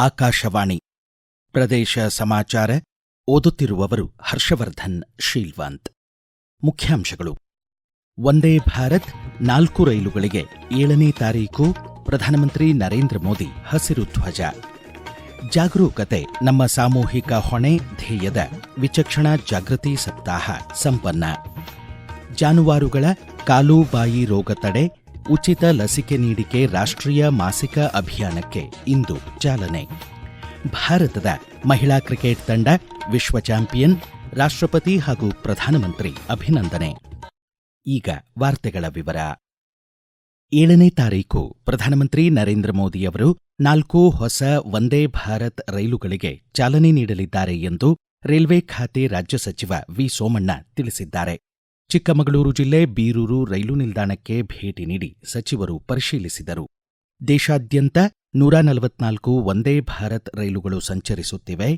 ಆಕಾಶವಾಣಿ. ಪ್ರದೇಶ ಸಮಾಚಾರ ಓದುತ್ತಿರುವವರು ಹರ್ಷವರ್ಧನ್ ಶೀಲ್ವಾಂತ್ ಮುಖ್ಯಾಂಶಗಳು. ವಂದೇ ಭಾರತ್ ನಾಲ್ಕು ರೈಲುಗಳಿಗೆ ಏಳನೇ ತಾರೀಕು ಪ್ರಧಾನಮಂತ್ರಿ ನರೇಂದ್ರ ಮೋದಿ ಹಸಿರು ಧ್ವಜ. ಜಾಗರೂಕತೆ ನಮ್ಮ ಸಾಮೂಹಿಕ ಹೊಣೆ ಧ್ಯೇಯದ ವಿಚಕ್ಷಣಾ ಜಾಗೃತಿ ಸಪ್ತಾಹ ಸಂಪನ್ನ. ಜಾನುವಾರುಗಳ ಕಾಲು ಬಾಯಿ ರೋಗ ತಡೆ ಉಚಿತ ಲಸಿಕೆ ನೀಡಿಕೆ ರಾಷ್ಟ್ರೀಯ ಮಾಸಿಕ ಅಭಿಯಾನಕ್ಕೆ ಇಂದು ಚಾಲನೆ. ಭಾರತದ ಮಹಿಳಾ ಕ್ರಿಕೆಟ್ ತಂಡ ವಿಶ್ವ ಚಾಂಪಿಯನ್, ರಾಷ್ಟ್ರಪತಿ ಹಾಗೂ ಪ್ರಧಾನಮಂತ್ರಿ ಅಭಿನಂದನೆ. ಈಗ ವಾರ್ತೆಗಳ ವಿವರ. ಏಳನೇ ತಾರೀಕು ಪ್ರಧಾನಮಂತ್ರಿ ನರೇಂದ್ರ ಮೋದಿಯವರು ನಾಲ್ಕು ಹೊಸ ವಂದೇ ಭಾರತ್ ರೈಲುಗಳಿಗೆ ಚಾಲನೆ ನೀಡಲಿದ್ದಾರೆ ಎಂದು ರೈಲ್ವೆ ಖಾತೆ ರಾಜ್ಯ ಸಚಿವ ವಿ ಸೋಮಣ್ಣ ತಿಳಿಸಿದ್ದಾರೆ. ಚಿಕ್ಕಮಗಳೂರು ಜಿಲ್ಲೆ ಬೀರೂರು ರೈಲು ನಿಲ್ದಾಣಕ್ಕೆ ಭೇಟಿ ನೀಡಿ ಸಚಿವರು ಪರಿಶೀಲಿಸಿದರು. ದೇಶಾದ್ಯಂತ ನೂರ ನಲವತ್ನಾಲ್ಕು ವಂದೇ ಭಾರತ್ ರೈಲುಗಳು ಸಂಚರಿಸುತ್ತಿವೆ.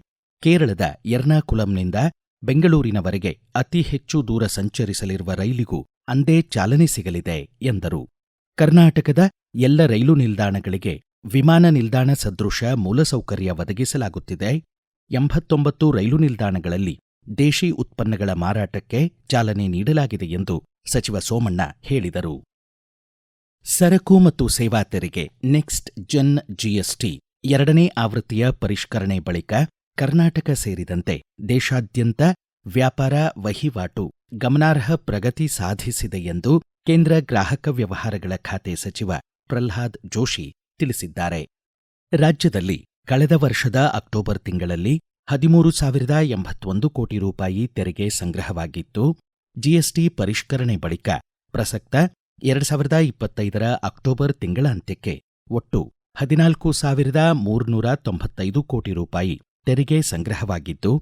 ಕೇರಳದ ಎರ್ನಾಕುಲಂನಿಂದ ಬೆಂಗಳೂರಿನವರೆಗೆ ಅತಿ ಹೆಚ್ಚು ದೂರ ಸಂಚರಿಸಲಿರುವ ರೈಲಿಗೂ ಅಂದೇ ಚಾಲನೆ ಸಿಗಲಿದೆ, ಎಂದರು. ಕರ್ನಾಟಕದ ಎಲ್ಲ ರೈಲು ನಿಲ್ದಾಣಗಳಿಗೆ ವಿಮಾನ ನಿಲ್ದಾಣ ಸದೃಶ ಮೂಲಸೌಕರ್ಯ ಒದಗಿಸಲಾಗುತ್ತಿದೆ. ಎಂಬತ್ತೊಂಬತ್ತು ರೈಲು ನಿಲ್ದಾಣಗಳಲ್ಲಿ ದೇಶಿ ಉತ್ಪನ್ನಗಳ ಮಾರಾಟಕ್ಕೆ ಚಾಲನೆ ನೀಡಲಾಗಿದೆ ಎಂದು ಸಚಿವ ಸೋಮಣ್ಣ ಹೇಳಿದರು. ಸರಕು ಮತ್ತು ಸೇವಾ ತೆರಿಗೆ ನೆಕ್ಸ್ಟ್ ಜನ್ ಜಿಎಸ್ಟಿ ಎರಡನೇ ಆವೃತ್ತಿಯ ಪರಿಷ್ಕರಣೆ ಬಳಿಕ ಕರ್ನಾಟಕ ಸೇರಿದಂತೆ ದೇಶಾದ್ಯಂತ ವ್ಯಾಪಾರ ವಹಿವಾಟು ಗಮನಾರ್ಹ ಪ್ರಗತಿ ಸಾಧಿಸಿದೆ ಎಂದು ಕೇಂದ್ರ ಗ್ರಾಹಕ ವ್ಯವಹಾರಗಳ ಖಾತೆ ಸಚಿವ ಪ್ರಲ್ಹಾದ್ ಜೋಶಿ ತಿಳಿಸಿದ್ದಾರೆ. ರಾಜ್ಯದಲ್ಲಿ ಕಳೆದ ವರ್ಷದ ಅಕ್ಟೋಬರ್ ತಿಂಗಳಲ್ಲಿ ಹದಿಮೂರು ಸಾವಿರದ ಎಂಬತ್ತೊಂದು ಕೋಟಿ ರೂಪಾಯಿ ತೆರಿಗೆ ಸಂಗ್ರಹವಾಗಿತ್ತು ಜಿಎಸ್ಟಿ ಪರಿಷ್ಕರಣೆ ಬಳಿಕ ಪ್ರಸಕ್ತ ಎರಡು ಸಾವಿರದ ಇಪ್ಪತ್ತೈದರ ಅಕ್ಟೋಬರ್ ತಿಂಗಳ ಅಂತ್ಯಕ್ಕೆ ಒಟ್ಟು ಹದಿನಾಲ್ಕು ಸಾವಿರದ ಮೂರ್ನೂರ ತೊಂಬತ್ತೈದು ಕೋಟಿ ರೂಪಾಯಿ ತೆರಿಗೆ ಸಂಗ್ರಹವಾಗಿದ್ದು,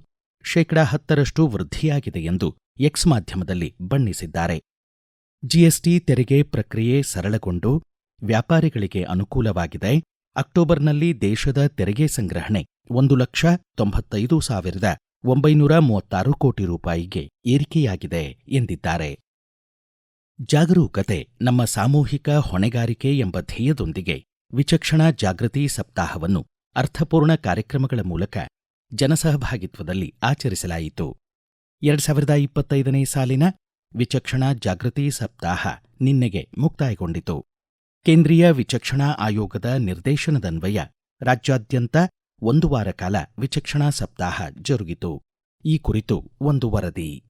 ಶೇಕಡಾ ಹತ್ತರಷ್ಟು ವೃದ್ಧಿಯಾಗಿದೆ ಎಂದು ಎಕ್ಸ್ ಮಾಧ್ಯಮದಲ್ಲಿ ಬಣ್ಣಿಸಿದ್ದಾರೆ. ಜಿಎಸ್ಟಿ ತೆರಿಗೆ ಪ್ರಕ್ರಿಯೆ ಸರಳಗೊಂಡು ವ್ಯಾಪಾರಿಗಳಿಗೆ ಅನುಕೂಲವಾಗಿದೆ. ಅಕ್ಟೋಬರ್ನಲ್ಲಿ ದೇಶದ ತೆರಿಗೆ ಸಂಗ್ರಹಣೆ ಒಂದು ಲಕ್ಷ ತೊಂಬತ್ತೈದು ಸಾವಿರದ ಒಂಬೈನೂರ ಮೂವತ್ತಾರು ಕೋಟಿ ರೂಪಾಯಿಗೆ ಏರಿಕೆಯಾಗಿದೆ ಎಂದಿದ್ದಾರೆ. ಜಾಗರೂಕತೆ ನಮ್ಮ ಸಾಮೂಹಿಕ ಹೊಣೆಗಾರಿಕೆ ಎಂಬ ಧ್ಯೇಯದೊಂದಿಗೆ ವಿಚಕ್ಷಣಾ ಜಾಗೃತಿ ಸಪ್ತಾಹವನ್ನು ಅರ್ಥಪೂರ್ಣ ಕಾರ್ಯಕ್ರಮಗಳ ಮೂಲಕ ಜನಸಹಭಾಗಿತ್ವದಲ್ಲಿ ಆಚರಿಸಲಾಯಿತು. ಎರಡು ಸಾವಿರದ ಇಪ್ಪತ್ತೈದನೇ ಸಾಲಿನ ವಿಚಕ್ಷಣಾ ಜಾಗೃತಿ ಸಪ್ತಾಹ ನಿನ್ನೆಗೆ ಮುಕ್ತಾಯಗೊಂಡಿತು. ಕೇಂದ್ರೀಯ ವಿಚಕ್ಷಣಾ ಆಯೋಗದ ನಿರ್ದೇಶನದನ್ವಯ ರಾಜ್ಯಾದ್ಯಂತ ಒಂದು ವಾರ ಕಾಲ ವಿಚಕ್ಷಣಾ ಸಪ್ತಾಹ ಜರುಗಿತು. ಈ ಕುರಿತು ಒಂದು ವರದಿ.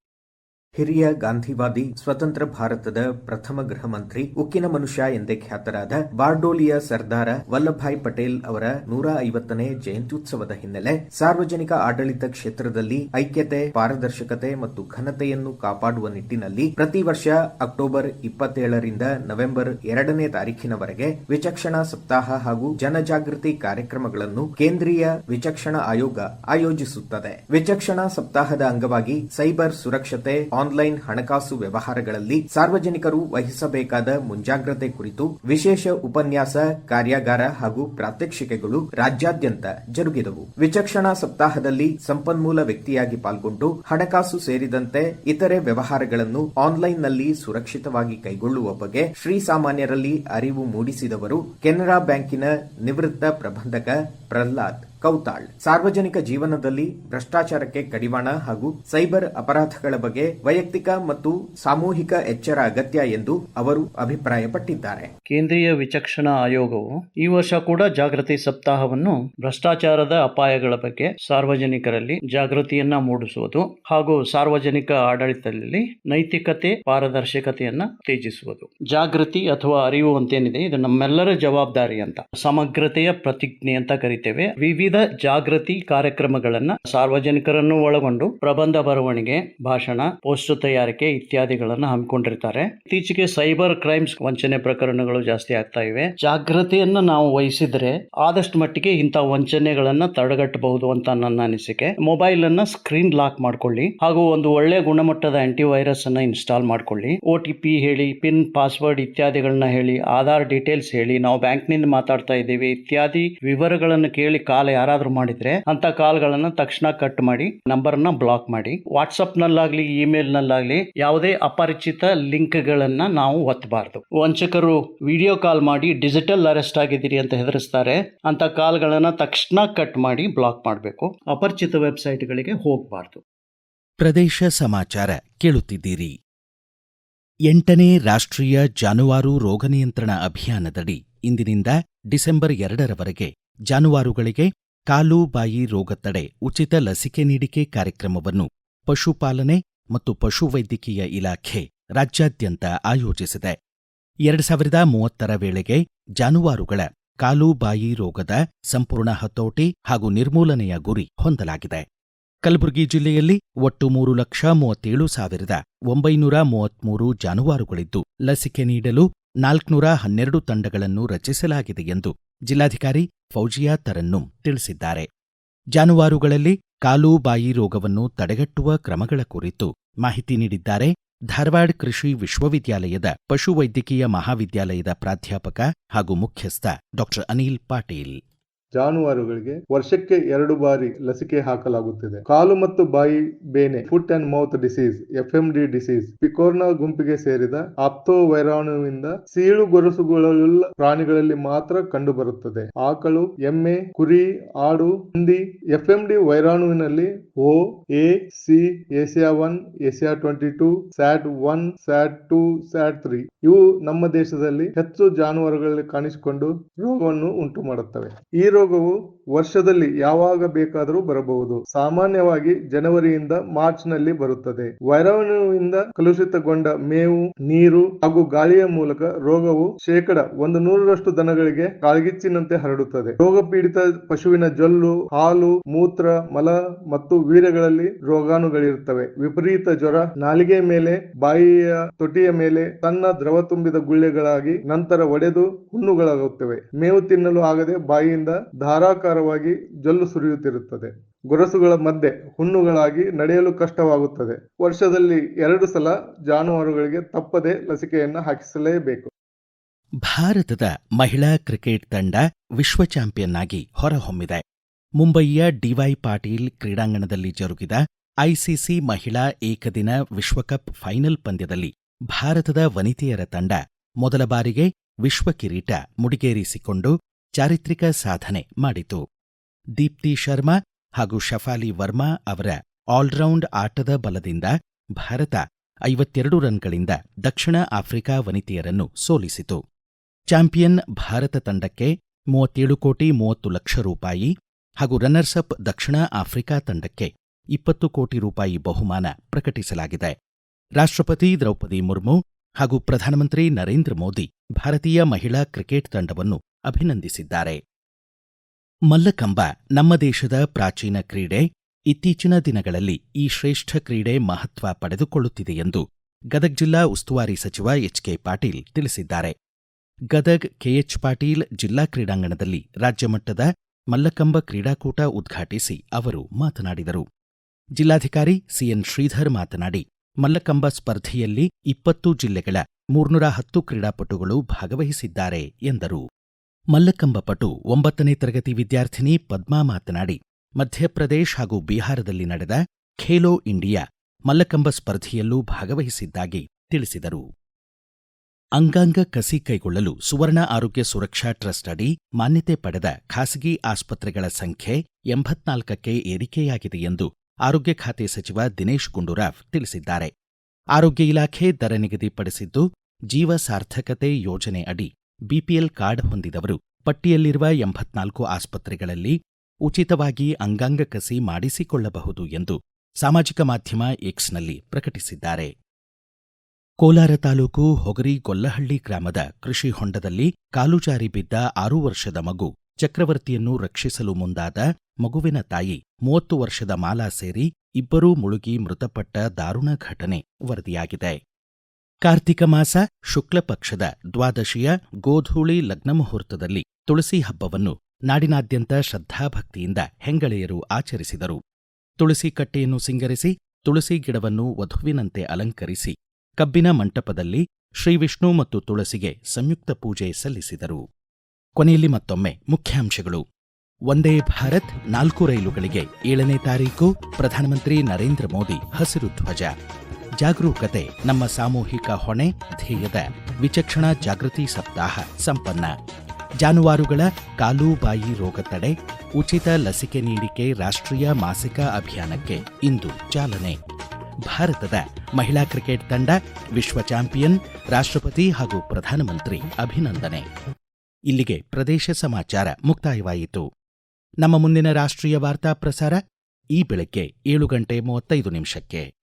ಹಿರಿಯ ಗಾಂಧಿವಾದಿ ಸ್ವತಂತ್ರ ಭಾರತದ ಪ್ರಥಮ ಗೃಹ ಮಂತ್ರಿ ಉಕ್ಕಿನ ಮನುಷ್ಯ ಎಂದೇ ಖ್ಯಾತರಾದ ಬಾರ್ಡೋಲಿಯ ಸರ್ದಾರ ವಲ್ಲಭಾಯ್ ಪಟೇಲ್ ಅವರ ನೂರ ಐವತ್ತನೇ ಜಯಂತ್ಯುತ್ಸವದ ಹಿನ್ನೆಲೆ ಸಾರ್ವಜನಿಕ ಆಡಳಿತ ಕ್ಷೇತ್ರದಲ್ಲಿ ಐಕ್ಯತೆ, ಪಾರದರ್ಶಕತೆ ಮತ್ತು ಘನತೆಯನ್ನು ಕಾಪಾಡುವ ನಿಟ್ಟಿನಲ್ಲಿ ಪ್ರತಿ ವರ್ಷ ಅಕ್ಟೋಬರ್ ಇಪ್ಪತ್ತೇಳರಿಂದ ನವೆಂಬರ್ ಎರಡನೇ ತಾರೀಖಿನವರೆಗೆ ವಿಚಕ್ಷಣಾ ಸಪ್ತಾಹ ಹಾಗೂ ಜನಜಾಗೃತಿ ಕಾರ್ಯಕ್ರಮಗಳನ್ನು ಕೇಂದ್ರೀಯ ವಿಚಕ್ಷಣಾ ಆಯೋಗ ಆಯೋಜಿಸುತ್ತದೆ. ವಿಚಕ್ಷಣಾ ಸಪ್ತಾಹದ ಅಂಗವಾಗಿ ಸೈಬರ್ ಸುರಕ್ಷತೆ ಆನ್ಲೈನ್ ಹಣಕಾಸು ವ್ಯವಹಾರಗಳಲ್ಲಿ ಸಾರ್ವಜನಿಕರು ವಹಿಸಬೇಕಾದ ಮುಂಜಾಗ್ರತೆ ಕುರಿತು ವಿಶೇಷ ಉಪನ್ಯಾಸ, ಕಾರ್ಯಾಗಾರ ಹಾಗೂ ಪ್ರಾತ್ಯಕ್ಷಿಕೆಗಳು ರಾಜ್ಯಾದ್ಯಂತ ಜರುಗಿದವು. ವಿಚಕ್ಷಣಾ ಸಪ್ತಾಹದಲ್ಲಿ ಸಂಪನ್ಮೂಲ ವ್ಯಕ್ತಿಯಾಗಿ ಪಾಲ್ಗೊಂಡು ಹಣಕಾಸು ಸೇರಿದಂತೆ ಇತರೆ ವ್ಯವಹಾರಗಳನ್ನು ಆನ್ಲೈನ್ನಲ್ಲಿ ಸುರಕ್ಷಿತವಾಗಿ ಕೈಗೊಳ್ಳುವ ಬಗ್ಗೆ ಶ್ರೀ ಸಾಮಾನ್ಯರಲ್ಲಿ ಅರಿವು ಮೂಡಿಸಿದವರು ಕೆನರಾ ಬ್ಯಾಂಕಿನ ನಿವೃತ್ತ ಪ್ರಬಂಧಕ ಪ್ರಹ್ಲಾದ್. ಕೌತಾಳ್. ಸಾರ್ವಜನಿಕ ಜೀವನದಲ್ಲಿ ಭ್ರಷ್ಟಾಚಾರಕ್ಕೆ ಕಡಿವಾಣ ಹಾಗೂ ಸೈಬರ್ ಅಪರಾಧಗಳ ಬಗ್ಗೆ ವೈಯಕ್ತಿಕ ಮತ್ತು ಸಾಮೂಹಿಕ ಎಚ್ಚರ ಅಗತ್ಯ ಎಂದು ಅವರು ಅಭಿಪ್ರಾಯಪಟ್ಟಿದ್ದಾರೆ. ಕೇಂದ್ರೀಯ ವಿಚಕ್ಷಣಾ ಆಯೋಗವು ಈ ವರ್ಷ ಕೂಡ ಜಾಗೃತಿ ಸಪ್ತಾಹವನ್ನು ಭ್ರಷ್ಟಾಚಾರದ ಅಪಾಯಗಳ ಬಗ್ಗೆ ಸಾರ್ವಜನಿಕರಲ್ಲಿ ಜಾಗೃತಿಯನ್ನ ಮೂಡಿಸುವುದು ಹಾಗೂ ಸಾರ್ವಜನಿಕ ಆಡಳಿತದಲ್ಲಿ ನೈತಿಕತೆ, ಪಾರದರ್ಶಕತೆಯನ್ನ ಉತ್ತೇಜಿಸುವುದು. ಜಾಗೃತಿ ಅಥವಾ ಅರಿವು ಅಂತೇನಿದೆ, ಇದು ನಮ್ಮೆಲ್ಲರ ಜವಾಬ್ದಾರಿ ಅಂತ. ಸಮಗ್ರತೆಯ ಪ್ರತಿಜ್ಞೆ ಅಂತ ಕರಿತೇವೆ. ವಿವಿಧ ಜಾಗೃತಿ ಕಾರ್ಯಕ್ರಮಗಳನ್ನು ಸಾರ್ವಜನಿಕರನ್ನು ಒಳಗೊಂಡು ಪ್ರಬಂಧ ಬರವಣಿಗೆ, ಭಾಷಣ ಪೋಸ್ಟರ್ ತಯಾರಿಕೆ ಇತ್ಯಾದಿಗಳನ್ನು ಹಮ್ಮಿಕೊಂಡಿರ್ತಾರೆ. ಇತ್ತೀಚೆಗೆ ಸೈಬರ್ ಕ್ರೈಮ್ಸ್ ವಂಚನೆ ಪ್ರಕರಣಗಳು ಜಾಸ್ತಿ ಆಗ್ತಾ ಇವೆ. ಜಾಗೃತಿಯನ್ನ ನಾವು ವಹಿಸಿದ್ರೆ ಆದಷ್ಟು ಮಟ್ಟಿಗೆ ಇಂಥ ವಂಚನೆಗಳನ್ನ ತಡೆಗಟ್ಟಬಹುದು ಅಂತ ನನ್ನ ಅನಿಸಿಕೆ. ಮೊಬೈಲ್ ಅನ್ನ ಸ್ಕ್ರೀನ್ ಲಾಕ್ ಮಾಡ್ಕೊಳ್ಳಿ ಹಾಗೂ ಒಂದು ಒಳ್ಳೆ ಗುಣಮಟ್ಟದ ಆಂಟಿ ವೈರಸ್ ಅನ್ನ ಇನ್ಸ್ಟಾಲ್ ಮಾಡ್ಕೊಳ್ಳಿ ಪಿ ಹೇಳಿ, ಪಿನ್, ಪಾಸ್ವರ್ಡ್ ಇತ್ಯಾದಿಗಳನ್ನ ಹೇಳಿ, ಆಧಾರ್ ಡೀಟೇಲ್ಸ್ ಹೇಳಿ, ನಾವು ಬ್ಯಾಂಕ್ನಿಂದ ಮಾತಾಡ್ತಾ ಇದ್ದೀವಿ, ಇತ್ಯಾದಿ ವಿವರಗಳನ್ನು ಕೇಳಿ ಕಾಲ ಯಾರಾದ್ರೂ ಮಾಡಿದ್ರೆ ಅಂತ ಕಾಲ್ಗಳನ್ನ ತಕ್ಷಣ ಕಟ್ ಮಾಡಿ, ನಂಬರ್ನ ಬ್ಲಾಕ್ ಮಾಡಿ, ವಾಟ್ಸಪ್ನಲ್ಲಾಗಲಿ ನಲ್ಲಾಗ್ಲಿ ಇಮೇಲ್ ನಲ್ಲಾಗ್ಲಿ ಯಾವುದೇ ಅಪರಿಚಿತ ಲಿಂಕ್ ಗಳನ್ನ ನಾವು ಒತ್ತಬಾರದು ವಂಚಕರು ವಿಡಿಯೋ ಕಾಲ್ ಮಾಡಿ, ಡಿಜಿಟಲ್ ಅರೆಸ್ಟ್ ಆಗಿದ್ದೀರಿ ಅಂತ ಹೆದರಿಸ್ತಾರೆ ಅಂತ ಕಾಲ್ಗಳನ್ನ ತಕ್ಷಣ ಕಟ್ ಮಾಡಿ ಬ್ಲಾಕ್ ಮಾಡಬೇಕು. ಅಪರಿಚಿತ ವೆಬ್ಸೈಟ್ಗಳಿಗೆ ಹೋಗಬಾರ್ದು. ಪ್ರದೇಶ ಸಮಾಚಾರ ಕೇಳುತ್ತಿದ್ದೀರಿ. ಎಂಟನೇ ರಾಷ್ಟ್ರೀಯ ಜಾನುವಾರು ರೋಗ ನಿಯಂತ್ರಣ ಅಭಿಯಾನದಡಿ ಇಂದಿನಿಂದ ಡಿಸೆಂಬರ್ ಎರಡರವರೆಗೆ ಜಾನುವಾರುಗಳಿಗೆ ಕಾಲು ಬಾಯಿ ರೋಗ ತಡೆ ಉಚಿತ ಲಸಿಕೆ ನೀಡಿಕೆ ಕಾರ್ಯಕ್ರಮವನ್ನು ಪಶುಪಾಲನೆ ಮತ್ತು ಪಶುವೈದ್ಯಕೀಯ ಇಲಾಖೆ ರಾಜ್ಯಾದ್ಯಂತ ಆಯೋಜಿಸಿದೆ. ಎರಡು ಸಾವಿರದ ಮೂವತ್ತರ ವೇಳೆಗೆ ಜಾನುವಾರುಗಳ ಕಾಲುಬಾಯಿ ರೋಗದ ಸಂಪೂರ್ಣ ಹತೋಟಿ ಹಾಗೂ ನಿರ್ಮೂಲನೆಯ ಗುರಿ ಹೊಂದಲಾಗಿದೆ. ಕಲಬುರಗಿ ಜಿಲ್ಲೆಯಲ್ಲಿ ಒಟ್ಟು ಮೂರು ಲಕ್ಷ ಮೂವತ್ತೇಳು ಸಾವಿರದ ಒಂಬೈನೂರ ಮೂವತ್ಮೂರು ಜಾನುವಾರುಗಳಿದ್ದು, ಲಸಿಕೆ ನೀಡಲು ನಾಲ್ಕುನೂರ ಹನ್ನೆರಡು ತಂಡಗಳನ್ನು ರಚಿಸಲಾಗಿದೆ ಎಂದು ಜಿಲ್ಲಾಧಿಕಾರಿ ಫೌಜಿಯಾ ತರನ್ನುಂ ತಿಳಿಸಿದ್ದಾರೆ. ಜಾನುವಾರುಗಳಲ್ಲಿ ಕಾಲು ಬಾಯಿ ರೋಗವನ್ನು ತಡೆಗಟ್ಟುವ ಕ್ರಮಗಳ ಕುರಿತು ಮಾಹಿತಿ ನೀಡಿದ್ದಾರೆ. ಧಾರವಾಡ ಕೃಷಿ ವಿಶ್ವವಿದ್ಯಾಲಯದ ಪಶುವೈದ್ಯಕೀಯ ಮಹಾವಿದ್ಯಾಲಯದ ಪ್ರಾಧ್ಯಾಪಕ ಹಾಗೂ ಮುಖ್ಯಸ್ಥ ಡಾಕ್ಟರ್ ಅನಿಲ್ ಪಾಟೀಲ್. ಜಾನುವಾರುಗಳಿಗೆ ವರ್ಷಕ್ಕೆ ಎರಡು ಬಾರಿ ಲಸಿಕೆ ಹಾಕಲಾಗುತ್ತಿದೆ. ಕಾಲು ಮತ್ತು ಬಾಯಿ, ಬೇನೆ foot and mouth disease D disease picorna ಗುಂಪಿಗೆ ಸೇರಿದ ಆಪ್ತೋ ವೈರಾಣುವಿಂದ ಸೀಳು ಗೊರಸುಗಳುಳ್ಳ ಪ್ರಾಣಿಗಳಲ್ಲಿ ಮಾತ್ರ ಕಂಡುಬರುತ್ತದೆ. ಆಕಳು, ಎಮ್ಮೆ, ಕುರಿ, ಆಡು, ಹಂದಿ FMD ವೈರಾಣುವಿನಲ್ಲಿ O A C Asia one Asia twenty two SAT one SAT two SAT three ಇವು ನಮ್ಮ ದೇಶದಲ್ಲಿ ಹೆಚ್ಚು ಜಾನುವಾರುಗಳಲ್ಲಿ ಕಾಣಿಸಿಕೊಂಡು ರೋಗವನ್ನು ಉಂಟು ಮಾಡುತ್ತವೆ ಈ ರೋಗವು ವರ್ಷದಲ್ಲಿ ಯಾವಾಗ ಬೇಕಾದರೂ ಬರಬಹುದು. ಸಾಮಾನ್ಯವಾಗಿ ಜನವರಿಯಿಂದ ಮಾರ್ಚ್ನಲ್ಲಿ ಬರುತ್ತದೆ. ವೈರಾಣುವಿನಿಂದ ಕಲುಷಿತಗೊಂಡ ಮೇವು, ನೀರು ಹಾಗೂ ಗಾಳಿಯ ಮೂಲಕ ರೋಗವು ಶೇಕಡ ಒಂದು ನೂರರಷ್ಟು ದನಗಳಿಗೆ ಕಾಳ್ಗಿಚ್ಚಿನಂತೆ ಹರಡುತ್ತದೆ. ರೋಗ ಪೀಡಿತ ಪಶುವಿನ ಜೊಲ್ಲು, ಹಾಲು, ಮೂತ್ರ, ಮಲ ಮತ್ತು ವೀರ್ಯಗಳಲ್ಲಿ ರೋಗಾಣುಗಳಿರುತ್ತವೆ. ವಿಪರೀತ ಜ್ವರ, ನಾಲಿಗೆ ಮೇಲೆ, ಬಾಯಿಯ ತೊಟಿಯ ಮೇಲೆ ತನ್ನ ದ್ರವ ತುಂಬಿದ ಗುಳ್ಳೆಗಳಾಗಿ ನಂತರ ಒಡೆದು ಹುಣ್ಣುಗಳಾಗುತ್ತವೆ. ಮೇವು ತಿನ್ನಲು ಆಗದೆ ಬಾಯಿಯಿಂದ ಧಾರಾಕಾರವಾಗಿ ಜೊಲ್ಲು ಸುರಿಯುತ್ತಿರುತ್ತದೆ. ಗೊರಸುಗಳ ಮಧ್ಯೆ ಹುಣ್ಣುಗಳಾಗಿ ನಡೆಯಲು ಕಷ್ಟವಾಗುತ್ತದೆ. ವರ್ಷದಲ್ಲಿ ಎರಡು ಸಲ ಜಾನುವಾರುಗಳಿಗೆ ತಪ್ಪದೆ ಲಸಿಕೆಯನ್ನು ಹಾಕಿಸಲೇಬೇಕು. ಭಾರತದ ಮಹಿಳಾ ಕ್ರಿಕೆಟ್ ತಂಡ ವಿಶ್ವ ಚಾಂಪಿಯನ್ ಆಗಿ ಹೊರಹೊಮ್ಮಿದೆ. ಮುಂಬಯಿಯ ಡಿವೈ ಪಾಟೀಲ್ ಕ್ರೀಡಾಂಗಣದಲ್ಲಿ ಜರುಗಿದ ಐಸಿಸಿ ಮಹಿಳಾ ಏಕದಿನ ವಿಶ್ವಕಪ್ ಫೈನಲ್ ಪಂದ್ಯದಲ್ಲಿ ಭಾರತದ ವನಿತೆಯರ ತಂಡ ಮೊದಲ ಬಾರಿಗೆ ವಿಶ್ವ ಕಿರೀಟ ಮುಡಿಗೇರಿಸಿಕೊಂಡು ಚಾರಿತ್ರಿಕ ಸಾಧನೆ ಮಾಡಿತು. ದೀಪ್ತಿ ಶರ್ಮಾ ಹಾಗೂ ಶಫಾಲಿ ವರ್ಮಾ ಅವರ ಆಲ್ರೌಂಡ್ ಆಟದ ಬಲದಿಂದ ಭಾರತ ಐವತ್ತೆರಡು ರನ್ಗಳಿಂದ ದಕ್ಷಿಣ ಆಫ್ರಿಕಾ ವನಿತೆಯರನ್ನು ಸೋಲಿಸಿತು. ಚಾಂಪಿಯನ್ ಭಾರತ ತಂಡಕ್ಕೆ ಮೂವತ್ತೇಳು ಕೋಟಿ ಮೂವತ್ತು ಲಕ್ಷ ರೂಪಾಯಿ ಹಾಗೂ ರನ್ನರ್ಸ್ ಅಪ್ ದಕ್ಷಿಣ ಆಫ್ರಿಕಾ ತಂಡಕ್ಕೆ ಇಪ್ಪತ್ತು ಕೋಟಿ ರೂಪಾಯಿ ಬಹುಮಾನ ಪ್ರಕಟಿಸಲಾಗಿದೆ. ರಾಷ್ಟ್ರಪತಿ ದ್ರೌಪದಿ ಮುರ್ಮು ಹಾಗೂ ಪ್ರಧಾನಮಂತ್ರಿ ನರೇಂದ್ರ ಮೋದಿ ಭಾರತೀಯ ಮಹಿಳಾ ಕ್ರಿಕೆಟ್ ತಂಡವನ್ನು ಅಭಿನಂದಿಸಿದ್ದಾರೆ. ಮಲ್ಲಕಂಬ ನಮ್ಮ ದೇಶದ ಪ್ರಾಚೀನ ಕ್ರೀಡೆ ಇತ್ತೀಚಿನ ದಿನಗಳಲ್ಲಿ ಈ ಶ್ರೇಷ್ಠ ಕ್ರೀಡೆ ಮಹತ್ವ ಪಡೆದುಕೊಳ್ಳುತ್ತಿದೆ ಎಂದು ಗದಗ್ ಜಿಲ್ಲಾ ಉಸ್ತುವಾರಿ ಸಚಿವ ಎಚ್ಕೆ ಪಾಟೀಲ್ ತಿಳಿಸಿದ್ದಾರೆ. ಗದಗ್ ಕೆಎಚ್ ಪಾಟೀಲ್ ಜಿಲ್ಲಾ ಕ್ರೀಡಾಂಗಣದಲ್ಲಿ ರಾಜ್ಯಮಟ್ಟದ ಮಲ್ಲಕಂಬ ಕ್ರೀಡಾಕೂಟ ಉದ್ಘಾಟಿಸಿ ಅವರು ಮಾತನಾಡಿದರು. ಜಿಲ್ಲಾಧಿಕಾರಿ ಸಿಎನ್ ಶ್ರೀಧರ್ ಮಾತನಾಡಿ, ಮಲ್ಲಕಂಬ ಸ್ಪರ್ಧೆಯಲ್ಲಿ ಇಪ್ಪತ್ತು ಜಿಲ್ಲೆಗಳ ಮೂರ್ನೂರ ಹತ್ತು ಕ್ರೀಡಾಪಟುಗಳು ಭಾಗವಹಿಸಿದ್ದಾರೆ ಎಂದರು. ಮಲ್ಲಕಂಬ ಪಟು ಒಂಬತ್ತನೇ ತರಗತಿ ವಿದ್ಯಾರ್ಥಿನಿ ಪದ್ಮಾ ಮಾತನಾಡಿ, ಮಧ್ಯಪ್ರದೇಶ್ ಹಾಗೂ ಬಿಹಾರದಲ್ಲಿ ನಡೆದ ಖೇಲೋ ಇಂಡಿಯಾ ಮಲ್ಲಕಂಬ ಸ್ಪರ್ಧೆಯಲ್ಲೂ ಭಾಗವಹಿಸಿದ್ದಾಗಿ ತಿಳಿಸಿದರು. ಅಂಗಾಂಗ ಕಸಿ ಕೈಗೊಳ್ಳಲು ಸುವರ್ಣ ಆರೋಗ್ಯ ಸುರಕ್ಷಾ ಟ್ರಸ್ಟ್ ಅಡಿ ಮಾನ್ಯತೆ ಪಡೆದ ಖಾಸಗಿ ಆಸ್ಪತ್ರೆಗಳ ಸಂಖ್ಯೆ ಎಂಬತ್ನಾಲ್ಕಕ್ಕೆ ಏರಿಕೆಯಾಗಿದೆ ಎಂದು ಆರೋಗ್ಯ ಖಾತೆ ಸಚಿವ ದಿನೇಶ್ ಗುಂಡೂರಾವ್ ತಿಳಿಸಿದ್ದಾರೆ. ಆರೋಗ್ಯ ಇಲಾಖೆ ದರ ನಿಗದಿಪಡಿಸಿದ್ದು ಜೀವ ಸಾರ್ಥಕತೆ ಯೋಜನೆ ಅಡಿ ಬಿಪಿಎಲ್ ಕಾರ್ಡ್ ಹೊಂದಿದವರು. ಪಟ್ಟಿಯಲ್ಲಿರುವ ಎಂಬತ್ನಾಲ್ಕು ಆಸ್ಪತ್ರೆಗಳಲ್ಲಿ ಉಚಿತವಾಗಿ ಅಂಗಾಂಗ ಕಸಿ ಮಾಡಿಸಿಕೊಳ್ಳಬಹುದು ಎಂದು ಸಾಮಾಜಿಕ ಮಾಧ್ಯಮ ಎಕ್ಸ್ನಲ್ಲಿ ಪ್ರಕಟಿಸಿದ್ದಾರೆ. ಕೋಲಾರ ತಾಲೂಕು ಹೊಗರಿ ಗೊಲ್ಲಹಳ್ಳಿ ಗ್ರಾಮದ ಕೃಷಿ ಹೊಂಡದಲ್ಲಿ ಕಾಲು ಜಾರಿ ಬಿದ್ದ ಆರು ವರ್ಷದ ಮಗು ಚಕ್ರವರ್ತಿಯನ್ನು ರಕ್ಷಿಸಲು ಮುಂದಾದ ಮಗುವಿನ ತಾಯಿ ಮೂವತ್ತು ವರ್ಷದ ಮಾಲಾ ಸೇರಿ ಇಬ್ಬರೂ ಮುಳುಗಿ ಮೃತಪಟ್ಟ ದಾರುಣ ಘಟನೆ ವರದಿಯಾಗಿದೆ. ಕಾರ್ತಿಕ ಮಾಸ ಶುಕ್ಲ ಪಕ್ಷದ ದ್ವಾದಶಿಯ ಗೋಧೂಳಿ ಲಗ್ನ ಮುಹೂರ್ತದಲ್ಲಿ ತುಳಸಿ ಹಬ್ಬವನ್ನು ನಾಡಿನಾದ್ಯಂತ ಶ್ರದ್ಧಾಭಕ್ತಿಯಿಂದ ಹೆಂಗಳೆಯರು ಆಚರಿಸಿದರು. ತುಳಸಿ ಕಟ್ಟೆಯನ್ನು ಸಿಂಗರಿಸಿ, ತುಳಸಿ ಗಿಡವನ್ನು ವಧುವಿನಂತೆ ಅಲಂಕರಿಸಿ, ಕಬ್ಬಿನ ಮಂಟಪದಲ್ಲಿ ಶ್ರೀವಿಷ್ಣು ಮತ್ತು ತುಳಸಿಗೆ ಸಂಯುಕ್ತ ಪೂಜೆ ಸಲ್ಲಿಸಿದರು. ಕೊನೆಯಲ್ಲಿ ಮತ್ತೊಮ್ಮೆ ಮುಖ್ಯಾಂಶಗಳು. ಒಂದೇ ಭಾರತ್ ನಾಲ್ಕು ರೈಲುಗಳಿಗೆ ಏಳನೇ ತಾರೀಕು ಪ್ರಧಾನಮಂತ್ರಿ ನರೇಂದ್ರ ಮೋದಿ ಹಸಿರು ಧ್ವಜ. ಜಾಗರೂಕತೆ ನಮ್ಮ ಸಾಮೂಹಿಕ ಹೊಣೆ, ಧ್ಯೇಯದ ವಿಚಕ್ಷಣಾ ಜಾಗೃತಿ ಸಪ್ತಾಹ ಸಂಪನ್ನ. ಜಾನುವಾರುಗಳ ಕಾಲು ಬಾಯಿ ರೋಗ ತಡೆ, ಉಚಿತ ಲಸಿಕೆ ನೀಡಿಕೆ ರಾಷ್ಟ್ರೀಯ ಮಾಸಿಕ ಅಭಿಯಾನಕ್ಕೆ ಇಂದು ಚಾಲನೆ. ಭಾರತದ ಮಹಿಳಾ ಕ್ರಿಕೆಟ್ ತಂಡ ವಿಶ್ವ ಚಾಂಪಿಯನ್, ರಾಷ್ಟ್ರಪತಿ ಹಾಗೂ ಪ್ರಧಾನಮಂತ್ರಿ ಅಭಿನಂದನೆ. ಇಲ್ಲಿಗೆ ಪ್ರದೇಶ ಸಮಾಚಾರ ಮುಕ್ತಾಯವಾಯಿತು. ನಮ್ಮ ಮುಂದಿನ ರಾಷ್ಟ್ರೀಯ ವಾರ್ತಾ ಪ್ರಸಾರ ಈ ಬೆಳಗ್ಗೆ ಏಳು ಗಂಟೆ ಮೂವತ್ತೈದು ನಿಮಿಷಕ್ಕೆ.